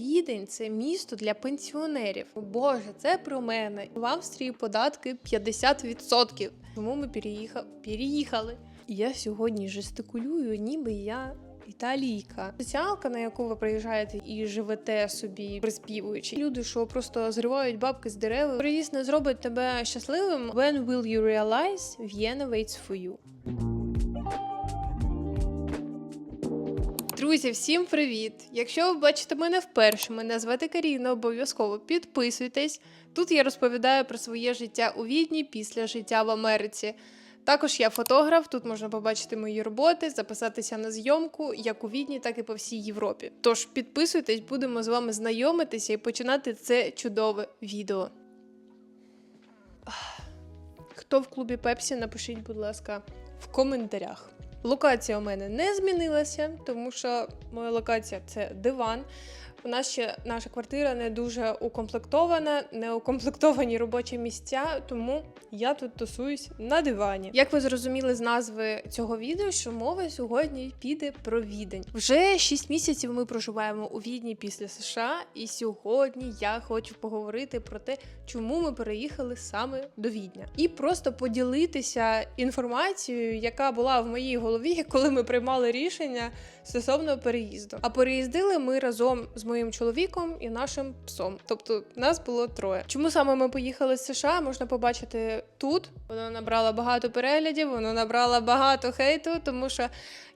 Відень це місто для пенсіонерів. Боже, це про мене. В Австрії податки 50%. Тому ми переїхали. переїхали. Я сьогодні жестикулюю, ніби я. Італійка, соціалка, на яку ви приїжджаєте і живете собі, приспівуючи. Люди, що просто зривають бабки з дерев. Приїзд не зробить тебе щасливим. When will you realize Vienna waits for you? Друзі, всім привіт! Якщо ви бачите мене вперше, мене звати Каріна, обов'язково підписуйтесь. Тут я розповідаю про своє життя у Відні після життя в Америці. Також я фотограф, тут можна побачити мої роботи, записатися на зйомку як у Відні, так і по всій Європі. Тож підписуйтесь, будемо з вами знайомитися і починати це чудове відео. Хто в клубі Пепсі, напишіть, будь ласка, в коментарях. Локація у мене не змінилася, тому що моя локація це диван. У нас ще наша квартира не дуже укомплектована, не укомплектовані робочі місця, тому я тут тусуюсь на дивані. Як ви зрозуміли з назви цього відео, що мова сьогодні піде про відень. Вже 6 місяців ми проживаємо у Відні після США, і сьогодні я хочу поговорити про те, чому ми переїхали саме до Відня, і просто поділитися інформацією, яка була в моїй голові, коли ми приймали рішення стосовно переїзду. А переїздили ми разом з моїм чоловіком і нашим псом. Тобто нас було троє. Чому саме ми поїхали з США? Можна побачити тут. Воно набрало багато переглядів, воно набрало багато хейту, тому що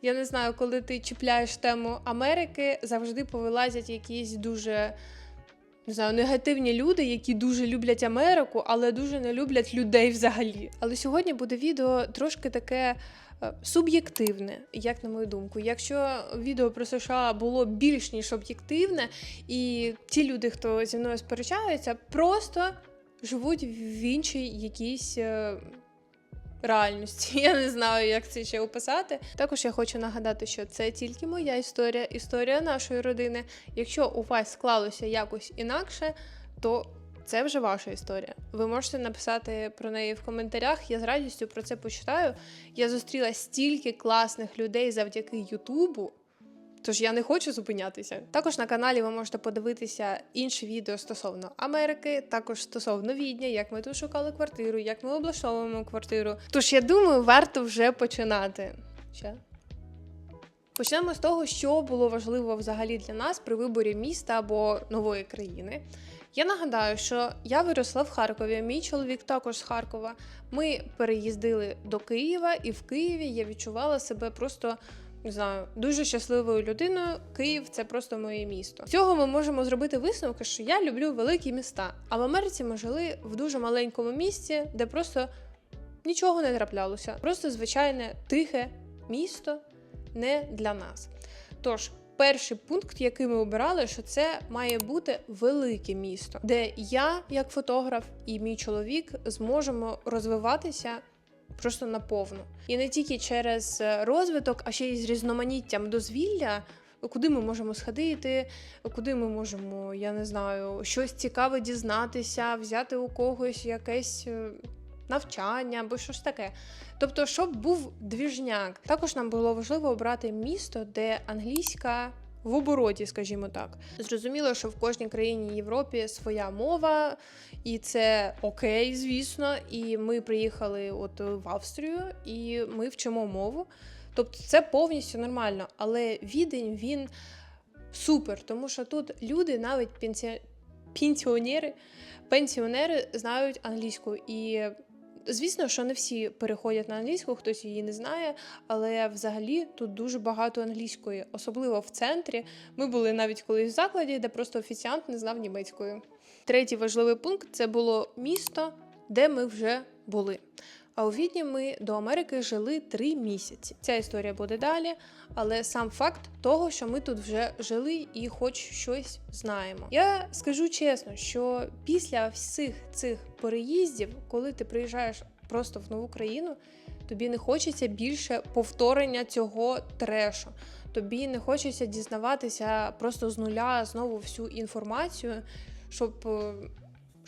я не знаю, коли ти чіпляєш тему Америки, завжди повилазять якісь дуже. Не знаю, негативні люди, які дуже люблять Америку, але дуже не люблять людей взагалі. Але сьогодні буде відео трошки таке суб'єктивне, як на мою думку. Якщо відео про США було більш ніж об'єктивне, і ті люди, хто зі мною сперечаються, просто живуть в іншій якійсь. е, Реальності, я не знаю, як це ще описати. Також я хочу нагадати, що це тільки моя історія, історія нашої родини. Якщо у вас склалося якось інакше, то це вже ваша історія. Ви можете написати про неї в коментарях. Я з радістю про це почитаю. Я зустріла стільки класних людей завдяки Ютубу. Тож я не хочу зупинятися. Також на каналі ви можете подивитися інші відео стосовно Америки, також стосовно Відня, як ми тут шукали квартиру, як ми облаштовуємо квартиру. Тож я думаю, варто вже починати. Ще? Почнемо з того, що було важливо взагалі для нас при виборі міста або нової країни. Я нагадаю, що я виросла в Харкові, мій чоловік також з Харкова. Ми переїздили до Києва, і в Києві я відчувала себе просто не знаю, дуже щасливою людиною. Київ це просто моє місто. З цього ми можемо зробити висновки, що я люблю великі міста. А в Америці ми жили в дуже маленькому місті, де просто нічого не траплялося. Просто звичайне тихе місто не для нас. Тож. Перший пункт, який ми обирали, що це має бути велике місто, де я, як фотограф, і мій чоловік зможемо розвиватися просто наповну. І не тільки через е, розвиток, а ще й з різноманіттям дозвілля. Куди ми можемо сходити, куди ми можемо, я не знаю, щось цікаве дізнатися, взяти у когось якесь е, навчання або щось таке. Тобто, щоб був двіжняк. Також нам було важливо обрати місто, де англійська в обороті, скажімо так. Зрозуміло, що в кожній країні Європі своя мова, і це окей, звісно. І ми приїхали от в Австрію, і ми вчимо мову. Тобто, це повністю нормально. Але відень він супер, тому що тут люди, навіть пенсі... пенсіонери, пенсіонери знають англійську і. Звісно, що не всі переходять на англійську, хтось її не знає, але взагалі тут дуже багато англійської, особливо в центрі. Ми були навіть колись в закладі, де просто офіціант не знав німецької. Третій важливий пункт це було місто, де ми вже були. А у Відні ми до Америки жили три місяці. Ця історія буде далі, але сам факт того, що ми тут вже жили і хоч щось знаємо. Я скажу чесно, що після всіх цих переїздів, коли ти приїжджаєш просто в нову країну, тобі не хочеться більше повторення цього трешу. Тобі не хочеться дізнаватися просто з нуля знову всю інформацію, щоб.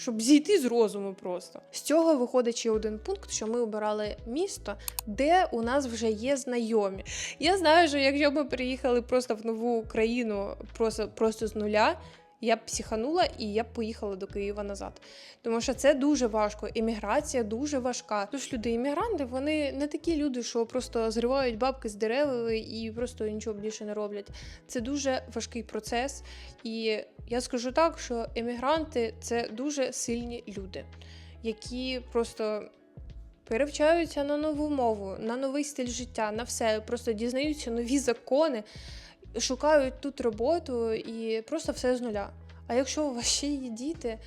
Щоб зійти з розуму просто. З цього виходить ще один пункт, що ми обирали місто, де у нас вже є знайомі. Я знаю, що якщо б ми приїхали просто в нову країну, просто, просто з нуля, я б психанула і я б поїхала до Києва назад. Тому що це дуже важко. Імміграція дуже важка. Тож люди, іммігранти, вони не такі люди, що просто зривають бабки з дерева і просто нічого більше не роблять. Це дуже важкий процес. І я скажу так, що емігранти це дуже сильні люди, які просто. Перевчаються на нову мову, на новий стиль життя, на все, просто дізнаються нові закони, шукають тут роботу і просто все з нуля. А якщо у вас ще є діти,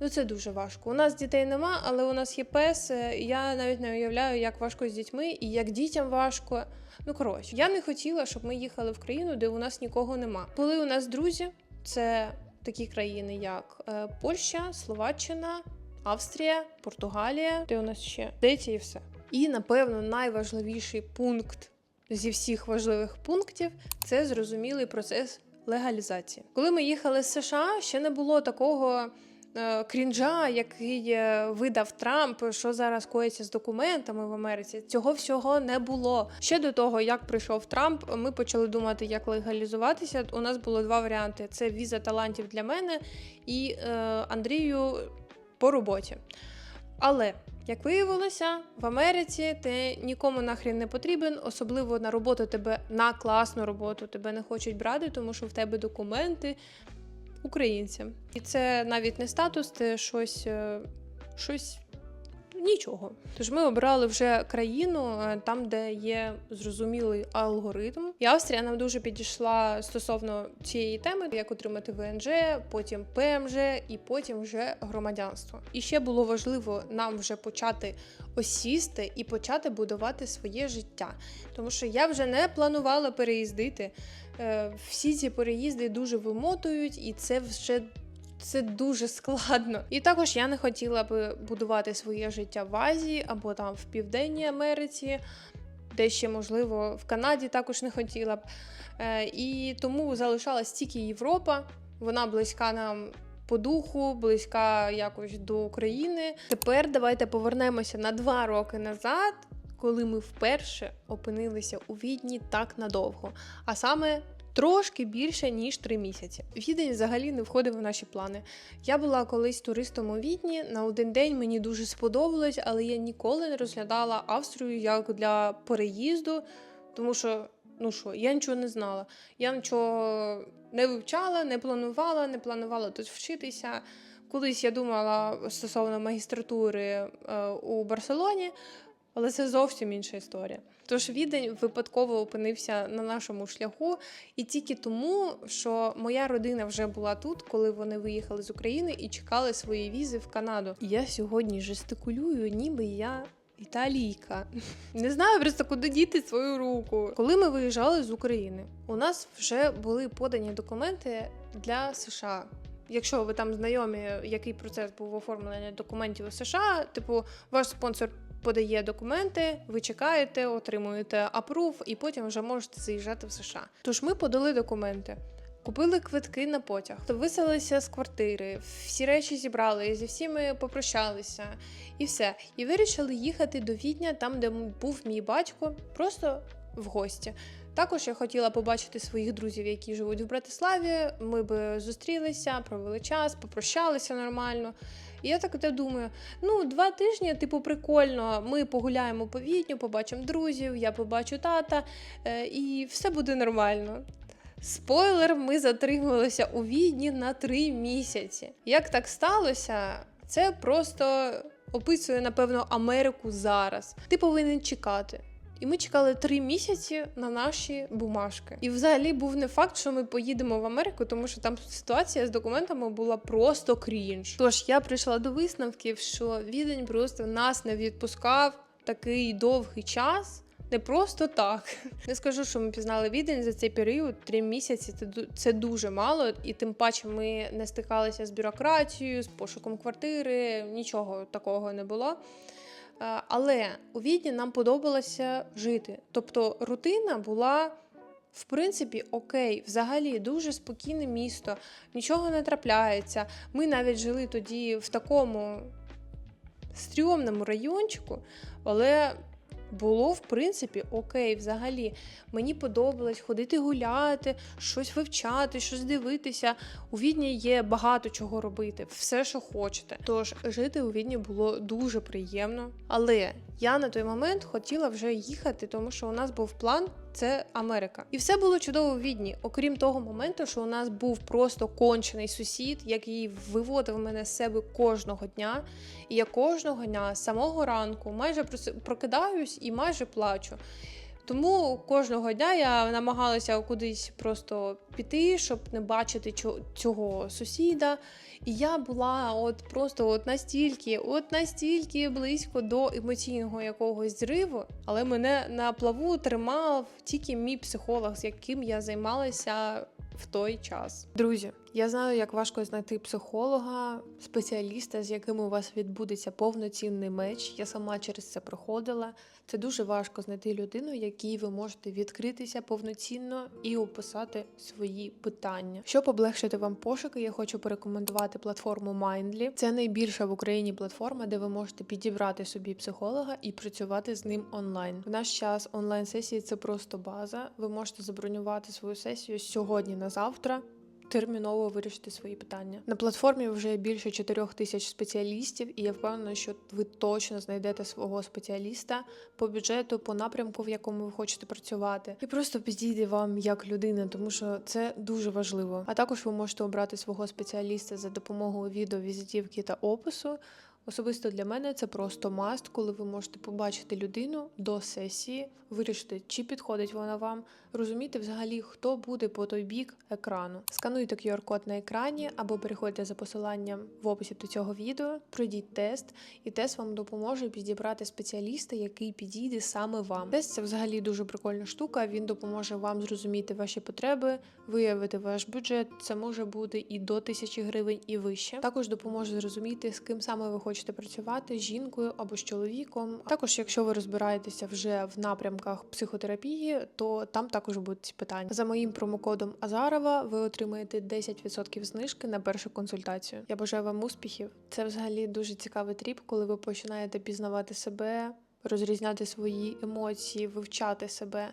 ну це дуже важко. У нас дітей нема, але у нас є пес. е, Я навіть не уявляю, як важко з дітьми і як дітям важко. Ну коротше, я не хотіла, щоб ми їхали в країну, де у нас нікого нема. Були у нас друзі, це такі країни, як е, Польща, Словаччина, Австрія, Португалія, де у нас ще деті і все. І напевно найважливіший пункт зі всіх важливих пунктів це зрозумілий процес легалізації. Коли ми їхали з США, ще не було такого. Е, Крінжа, який е, видав Трамп, що зараз коїться з документами в Америці, цього всього не було. Ще до того, як прийшов Трамп, ми почали думати, як легалізуватися. У нас було два варіанти: це віза талантів для мене і е, Андрію по роботі. Але як виявилося, в Америці ти нікому нахрін не потрібен, особливо на роботу тебе на класну роботу тебе не хочуть брати, тому що в тебе документи українцям. І це навіть не статус, це щось, е, щось нічого. Тож ми обрали вже країну е, там, де є зрозумілий алгоритм. І Австрія нам дуже підійшла стосовно цієї теми, як отримати ВНЖ, потім ПМЖ і потім вже громадянство. І ще було важливо нам вже почати осісти і почати будувати своє життя. Тому що я вже не планувала переїздити. Е, Всі ці переїзди дуже вимотують, і це вже це дуже складно. І також я не хотіла би будувати своє життя в Азії або там в Південній Америці, де ще, можливо, в Канаді також не хотіла б. Е, І тому залишалась тільки Європа. Вона близька нам по духу, близька якось до України. Тепер давайте повернемося на два роки назад. Коли ми вперше опинилися у Відні так надовго, а саме трошки більше ніж три місяці. Відень взагалі не входив в наші плани. Я була колись туристом у Відні на один день. Мені дуже сподобалось, але я ніколи не розглядала Австрію як для переїзду, тому що. Ну що, я нічого не знала. Я нічого не вивчала, не планувала, не планувала тут вчитися. Колись я думала стосовно магістратури е, у Барселоні, але це зовсім інша історія. Тож відень випадково опинився на нашому шляху, і тільки тому, що моя родина вже була тут, коли вони виїхали з України і чекали свої візи в Канаду. Я сьогодні жестикулюю, ніби я. Італійка. Не знаю просто куди діти свою руку. Коли ми виїжджали з України, у нас вже були подані документи для США. Якщо ви там знайомі, який процес був оформлення документів у США, типу, ваш спонсор подає документи, ви чекаєте, отримуєте апрув, і потім вже можете заїжджати в США. Тож ми подали документи. Купили квитки на потяг, виселилися з квартири, всі речі зібрали, зі всіми попрощалися і все. І вирішили їхати до Відня, там, де був мій батько, просто в гості. Також я хотіла побачити своїх друзів, які живуть в Братиславі. Ми би зустрілися, провели час, попрощалися нормально. І я так думаю: ну, два тижні, типу, прикольно. Ми погуляємо по Відню, побачимо друзів, я побачу тата, е, і все буде нормально. Спойлер, ми затрималися у Відні на три місяці. Як так сталося? Це просто описує, напевно, Америку зараз. Ти повинен чекати. І ми чекали три місяці на наші бумажки. І взагалі був не факт, що ми поїдемо в Америку, тому що там ситуація з документами була просто крінж. Тож я прийшла до висновків, що відень просто нас не відпускав такий довгий час. Не просто так. Не скажу, що ми пізнали відень за цей період. Три місяці це ду- це дуже мало, і тим паче ми не стикалися з бюрократією, з пошуком квартири, нічого такого не було. Е, Але у Відні нам подобалося жити. Тобто рутина була. В принципі, окей, взагалі дуже спокійне місто, нічого не трапляється. Ми навіть жили тоді в такому стрьомному райончику, але було в принципі окей, взагалі. Мені подобалось ходити гуляти, щось вивчати, щось дивитися. У Відні є багато чого робити, все, що хочете. Тож жити у Відні було дуже приємно. Але я на той момент хотіла вже їхати, тому що у нас був план це Америка. І все було чудово в Відні, окрім того моменту, що у нас був просто кончений сусід, який виводив мене з себе кожного дня. І я кожного дня з самого ранку майже прокидаюсь і майже плачу. Тому кожного дня я намагалася кудись просто піти, щоб не бачити цього сусіда. І я була от просто от настільки, от настільки близько до емоційного якогось зриву, але мене на плаву тримав тільки мій психолог, з яким я займалася в той час. Друзі, я знаю, як важко знайти психолога, спеціаліста, з яким у вас відбудеться повноцінний меч. Я сама через це проходила. Це дуже важко знайти людину, якій ви можете відкритися повноцінно і описати свої питання. Щоб облегшити вам пошуки, я хочу порекомендувати платформу Mindly. Це найбільша в Україні платформа, де ви можете підібрати собі психолога і працювати з ним онлайн. В наш час онлайн сесії це просто база. Ви можете забронювати свою сесію сьогодні на завтра терміново вирішити свої питання. На платформі вже більше 4 тисяч спеціалістів, і я впевнена, що ви точно знайдете свого спеціаліста по бюджету, по напрямку, в якому ви хочете працювати, і просто підійде вам як людина, тому що це дуже важливо. А також ви можете обрати свого спеціаліста за допомогою відео, візитівки та опису. Особисто для мене це просто маст, коли ви можете побачити людину до сесії, вирішити, чи підходить вона вам, розуміти взагалі, хто буде по той бік екрану. Скануйте QR-код на екрані або переходьте за посиланням в описі до цього відео, пройдіть тест, і тест вам допоможе підібрати спеціаліста, який підійде саме вам. Тест це взагалі дуже прикольна штука. Він допоможе вам зрозуміти ваші потреби, виявити ваш бюджет. Це може бути і до тисячі гривень, і вище. Також допоможе зрозуміти, з ким саме ви хочете працювати з жінкою або з чоловіком. Також, якщо ви розбираєтеся вже в напрямках психотерапії, то там також будуть ці питання. За моїм промокодом Азарова ви отримаєте 10% знижки на першу консультацію. Я бажаю вам успіхів. Це взагалі дуже цікавий тріп, коли ви починаєте пізнавати себе, розрізняти свої емоції, вивчати себе.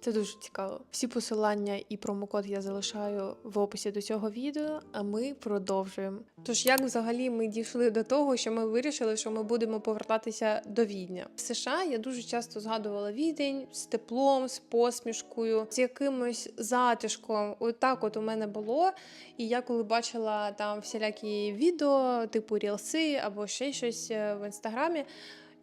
Це дуже цікаво. Всі посилання і промокод я залишаю в описі до цього відео, а ми продовжуємо. Тож, як взагалі ми дійшли до того, що ми вирішили, що ми будемо повертатися до Відня в США. Я дуже часто згадувала відень з теплом, з посмішкою, з якимось затишком. Отак, от у мене було. І я коли бачила там всілякі відео, типу рілси або ще щось е, в інстаграмі.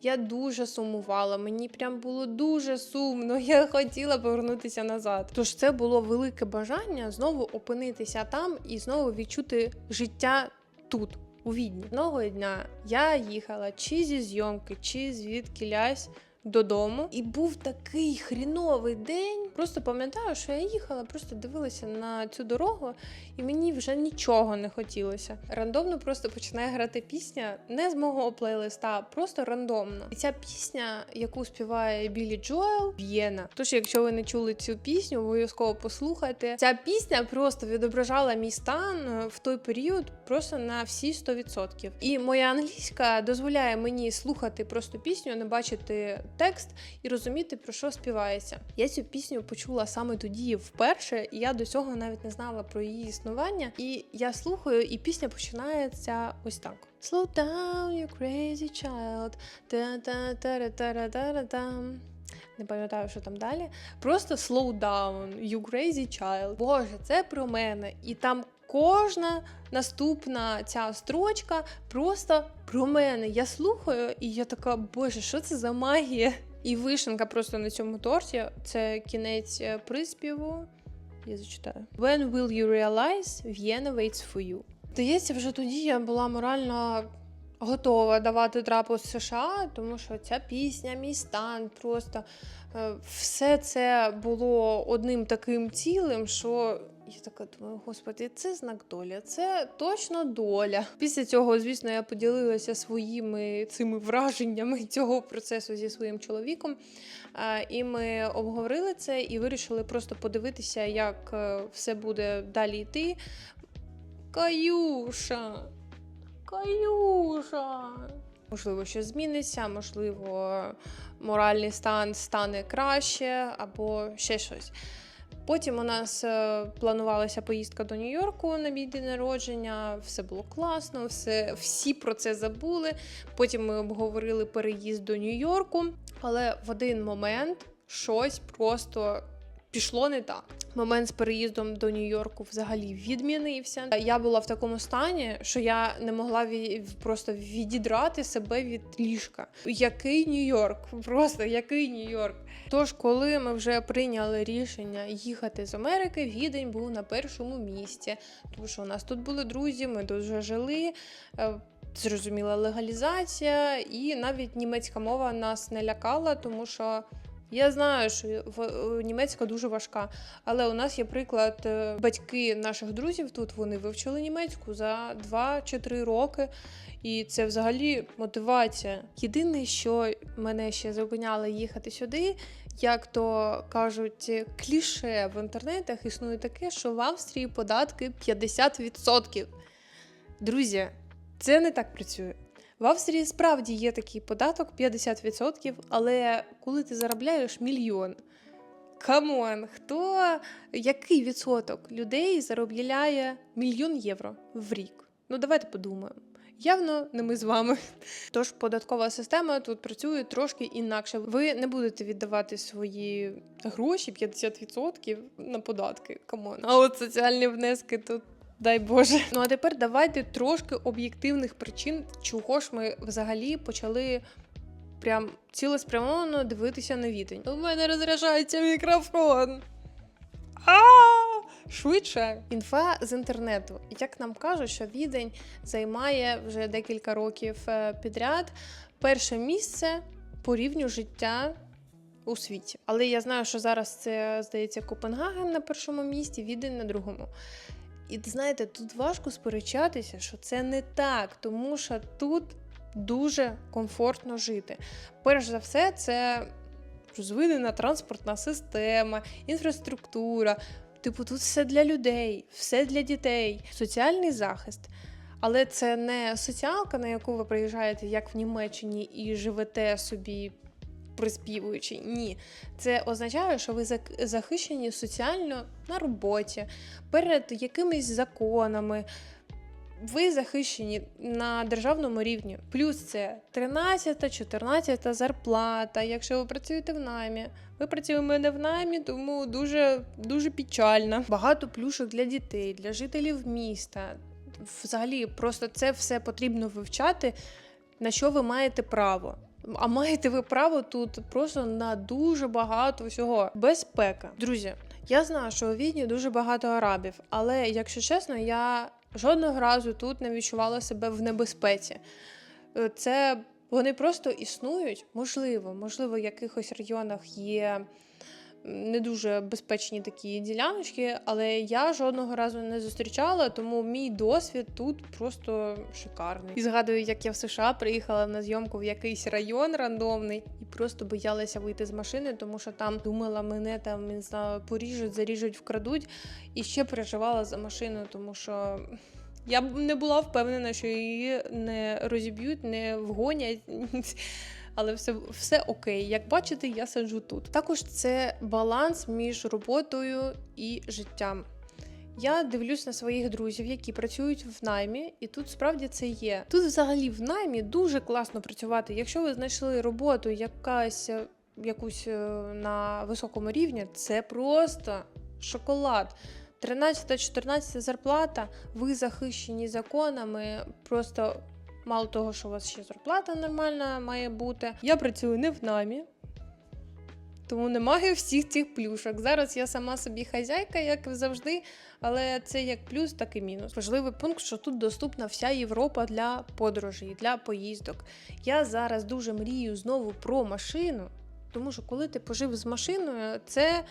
Я дуже сумувала, мені прям було дуже сумно. Я хотіла повернутися назад. Тож це було велике бажання знову опинитися там і знову відчути життя тут, у Відні. Одного дня я їхала чи зі зйомки, чи звідки лясь додому, і був такий хріновий день. Просто пам'ятаю, що я їхала, просто дивилася на цю дорогу, і мені вже нічого не хотілося. Рандомно просто починає грати пісня не з мого плейлиста, а просто рандомно. І ця пісня, яку співає Білі Джоел, В'єна. Тож, якщо ви не чули цю пісню, обов'язково послухайте. Ця пісня просто відображала мій стан е, в той період просто на всі 100%. І моя англійська дозволяє мені слухати просто пісню, не бачити текст і розуміти, про що співається. Я цю пісню почула саме тоді вперше, і я до цього навіть не знала про її існування. І я слухаю, і пісня починається ось так. Slow down, you crazy child. Не пам'ятаю, що там далі. Просто slow down, you crazy child. Боже, це про мене. І там кожна наступна ця строчка просто про мене. Я слухаю, і я така, боже, що це за магія? І вишенка просто на цьому торті. Це кінець е, приспіву. Я зачитаю. When will you realize Vienna waits for you? Здається, вже тоді я була морально готова давати трапу з США, тому що ця пісня, мій стан, просто е, все це було одним таким цілим, що я така думаю, господи, це знак долі, це точно доля. Після цього, звісно, я поділилася своїми цими враженнями цього процесу зі своїм чоловіком. І ми обговорили це і вирішили просто подивитися, як е, все буде далі йти. Каюша. Каюша. Можливо, щось зміниться, можливо, моральний стан стане краще або ще щось. Потім у нас е, планувалася поїздка до Нью-Йорку на мій день народження. Все було класно, все, всі про це забули. Потім ми обговорили переїзд до Нью-Йорку, але в один момент щось просто пішло не так. Момент з переїздом до Нью-Йорку взагалі відмінився. Я була в такому стані, що я не могла просто відідрати себе від ліжка. Який Нью-Йорк? Просто який Нью-Йорк? Тож, коли ми вже прийняли рішення їхати з Америки, відень був на першому місці, тому що у нас тут були друзі, ми тут вже жили. е, Зрозуміла легалізація, і навіть німецька мова нас не лякала, тому що я знаю, що в- е, німецька дуже важка. Але у нас є приклад, е, батьки наших друзів тут вони вивчили німецьку за 2 чи 3 роки. І це взагалі мотивація. Єдине, що мене ще зупиняло їхати сюди, як то кажуть, кліше в інтернетах існує таке, що в Австрії податки 50%. Друзі, це не так працює. В Австрії справді є такий податок 50%, але коли ти заробляєш мільйон. Камон, хто який відсоток людей заробляє мільйон євро в рік? Ну давайте подумаємо. Явно не ми з вами. Тож податкова система тут працює трошки інакше. Ви не будете віддавати свої гроші 50% на податки. Камон. А от соціальні внески тут. Дай Боже. Ну а тепер давайте трошки об'єктивних причин, чого ж ми взагалі почали прям цілеспрямовано дивитися на відень. У мене розряджається мікрофон. А швидше. Інфа з інтернету. Як нам кажуть, що відень займає вже декілька років е, підряд перше місце по рівню життя. У світі, але я знаю, що зараз це здається Копенгаген на першому місці, Відень на другому. І знаєте, тут важко сперечатися, що це не так, тому що тут дуже комфортно жити. Перш за все, це розвинена транспортна система, інфраструктура. Типу, тут все для людей, все для дітей, соціальний захист. Але це не соціалка, на яку ви приїжджаєте, як в Німеччині, і живете собі приспівуючи. Ні. Це означає, що ви захищені соціально на роботі, перед якимись законами. Ви захищені на державному рівні. Плюс це 13, 14 зарплата. Якщо ви працюєте в наймі, ми працюємо не в наймі, тому дуже дуже печально. Багато плюшок для дітей, для жителів міста. Взагалі, просто це все потрібно вивчати, на що ви маєте право. А маєте ви право тут просто на дуже багато всього. Безпека. Друзі, я знаю, що у Відні дуже багато арабів, але якщо чесно, я жодного разу тут не відчувала себе в небезпеці. Е, Це вони просто існують, можливо, можливо, в якихось районах є не дуже безпечні такі діляночки, але я жодного разу не зустрічала, тому мій досвід тут просто шикарний. І згадую, як я в США приїхала на зйомку в якийсь район рандомний і просто боялася вийти з машини, тому що там думала, мене там не знаю, поріжуть, заріжуть, вкрадуть. І ще переживала за машину, тому що. Я б не була впевнена, що її не розіб'ють, не вгонять. Але все, все окей. Як бачите, я сиджу тут. Також це баланс між роботою і життям. Я дивлюсь на своїх друзів, які працюють в наймі, і тут справді це є. Тут, взагалі, в наймі дуже класно працювати. Якщо ви знайшли роботу, якась е, якусь е, на високому рівні, це просто шоколад. 13-14 зарплата, ви захищені законами, просто мало того, що у вас ще зарплата нормальна має бути. Я працюю не в намі, тому немає всіх цих плюшок. Зараз я сама собі хазяйка, як завжди, але це як плюс, так і мінус. Важливий пункт, що тут доступна вся Європа для подорожей, для поїздок. Я зараз дуже мрію знову про машину, тому що коли ти пожив з машиною, це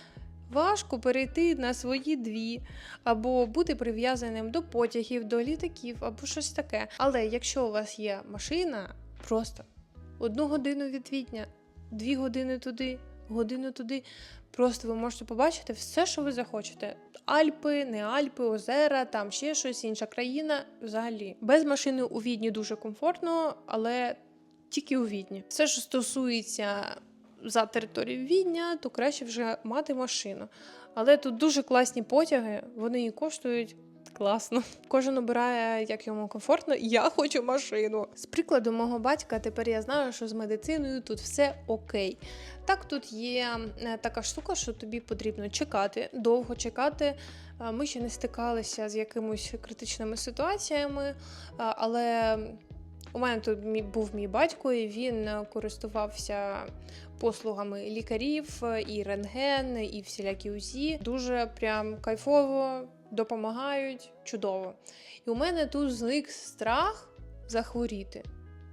важко перейти на свої дві, або бути прив'язаним до потягів, до літаків, або щось таке. Але якщо у вас є машина, просто одну годину від Відня, дві години туди, годину туди. Просто ви можете побачити все, що ви захочете. Альпи, не Альпи, озера, там ще щось, інша країна. Взагалі. Без машини у Відні дуже комфортно, але тільки у Відні. Все, що стосується за територією Відня, то краще вже мати машину. Але тут дуже класні потяги, вони і коштують. Класно. Кожен обирає, як йому комфортно. Я хочу машину. З прикладу мого батька, тепер я знаю, що з медициною тут все окей. Так, тут є е, така штука, що тобі потрібно чекати, довго чекати. Е, Ми ще не стикалися з якимись критичними ситуаціями, е, але у мене тут був мій батько, і він е, користувався послугами лікарів, е, і рентген, і всілякі УЗІ. Дуже прям кайфово допомагають, чудово. І у мене тут зник страх захворіти.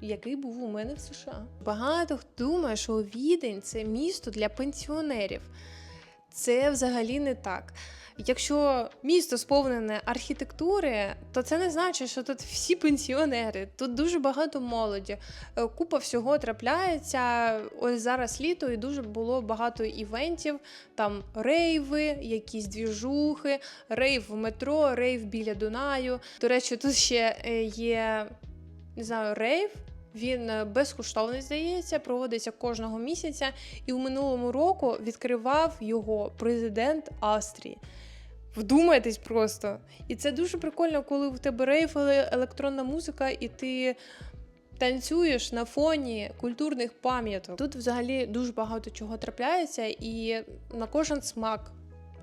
Який був у мене в США. Багато хто думає, що Відень це місто для пенсіонерів. Це взагалі не так. Якщо місто сповнене архітектури, то це не значить, що тут всі пенсіонери. Тут дуже багато молоді. Е, Купа всього трапляється. Ось зараз літо і дуже було багато івентів. Там рейви, якісь двіжухи, рейв в метро, рейв біля Дунаю. До речі, тут ще е, є не знаю, рейв. Він е, безкоштовний, здається, проводиться кожного місяця, і у минулому року відкривав його президент Австрії. Вдумайтесь просто. І це дуже прикольно, коли в тебе еле- електронна музика, і ти танцюєш на фоні культурних пам'яток. Тут взагалі дуже багато чого трапляється, і на кожен смак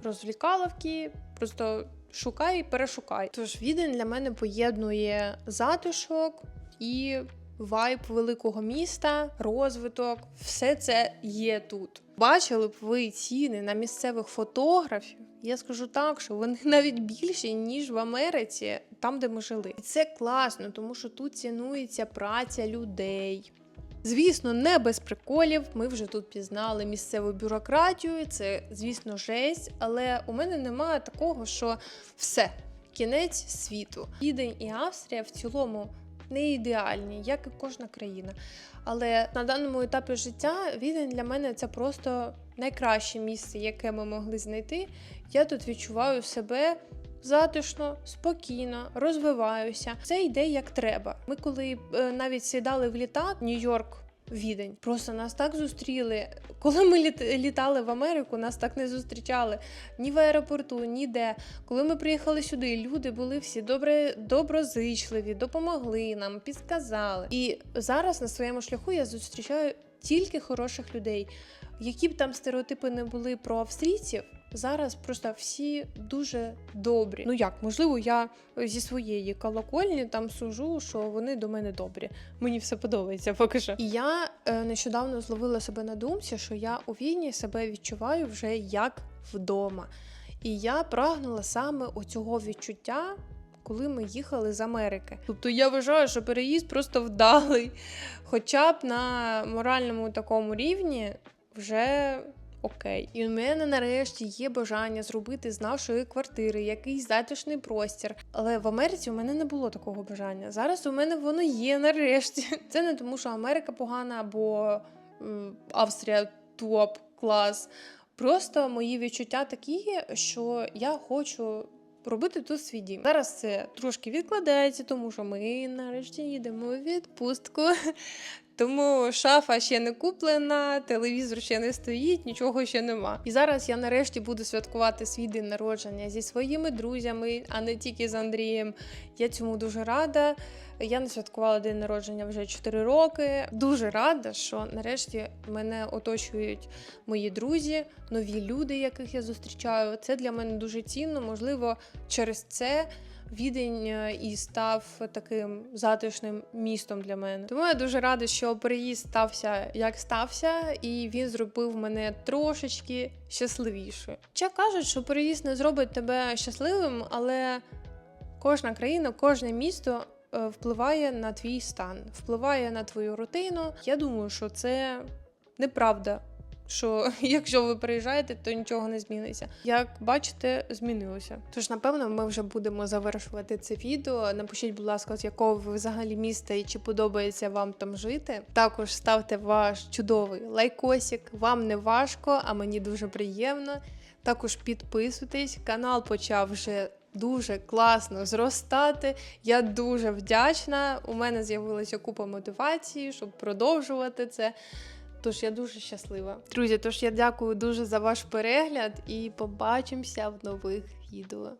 розвлікаловки, просто шукай і перешукай. Тож відень для мене поєднує затишок і вайб великого міста, розвиток. Все це є тут. Бачили б ви ціни на місцевих фотографів? Я скажу так, що вони навіть більші, ніж в Америці, там, де ми жили. І це класно, тому що тут цінується праця людей. Звісно, не без приколів. Ми вже тут пізнали місцеву бюрократію. Це, звісно, жесть, але у мене немає такого, що все, кінець світу. Відень і Австрія в цілому не ідеальні, як і кожна країна. Але на даному етапі життя Відень для мене це просто найкраще місце, яке ми могли знайти. Я тут відчуваю себе затишно, спокійно, розвиваюся. Це йде як треба. Ми коли е, навіть сідали в літак Нью-Йорк. Відень. Просто нас так зустріли. Коли ми літ- літали в Америку, нас так не зустрічали ні в аеропорту, ніде. Коли ми приїхали сюди, люди були всі добре, доброзичливі, допомогли нам, підказали. І зараз на своєму шляху я зустрічаю тільки хороших людей. Які б там стереотипи не були про австрійців, зараз просто всі дуже добрі. Ну як, можливо, я зі своєї колокольні там сужу, що вони до мене добрі. Мені все подобається поки що. І я е, нещодавно зловила себе на думці, що я у війні себе відчуваю вже як вдома. І я прагнула саме оцього відчуття. Коли ми їхали з Америки. Тобто я вважаю, що переїзд просто вдалий. Хоча б на моральному такому рівні вже окей. І у мене нарешті є бажання зробити з нашої квартири якийсь затишний простір. Але в Америці у мене не було такого бажання. Зараз у мене воно є нарешті. Це не тому, що Америка погана або Австрія топ клас. Просто мої відчуття такі, що я хочу. Робити тут свій дім. Зараз це трошки відкладається, тому що ми нарешті їдемо у відпустку. Тому шафа ще не куплена, телевізор ще не стоїть, нічого ще нема. І зараз я нарешті буду святкувати свій день народження зі своїми друзями, а не тільки з Андрієм. Я цьому дуже рада. Я не святкувала день народження вже 4 роки. Дуже рада, що нарешті мене оточують мої друзі, нові люди, яких я зустрічаю. Це для мене дуже цінно. Можливо, через це Відень е, і став таким затишним містом для мене. Тому я дуже рада, що переїзд стався як стався, і він зробив мене трошечки щасливішою. Ще кажуть, що переїзд не зробить тебе щасливим, але кожна країна, кожне місто е, впливає на твій стан, впливає на твою рутину. Я думаю, що це неправда. Що якщо ви приїжджаєте, то нічого не зміниться. Як бачите, змінилося. Тож, напевно, ми вже будемо завершувати це відео. Напишіть, будь ласка, з якого ви взагалі міста і чи подобається вам там жити. Також ставте ваш чудовий лайкосик. Вам не важко, а мені дуже приємно. Також підписуйтесь. Канал почав вже дуже класно зростати. Я дуже вдячна. У мене з'явилася купа мотивації, щоб продовжувати це. Тож я дуже щаслива. Друзі, тож я дякую дуже за ваш перегляд і побачимося в нових відео.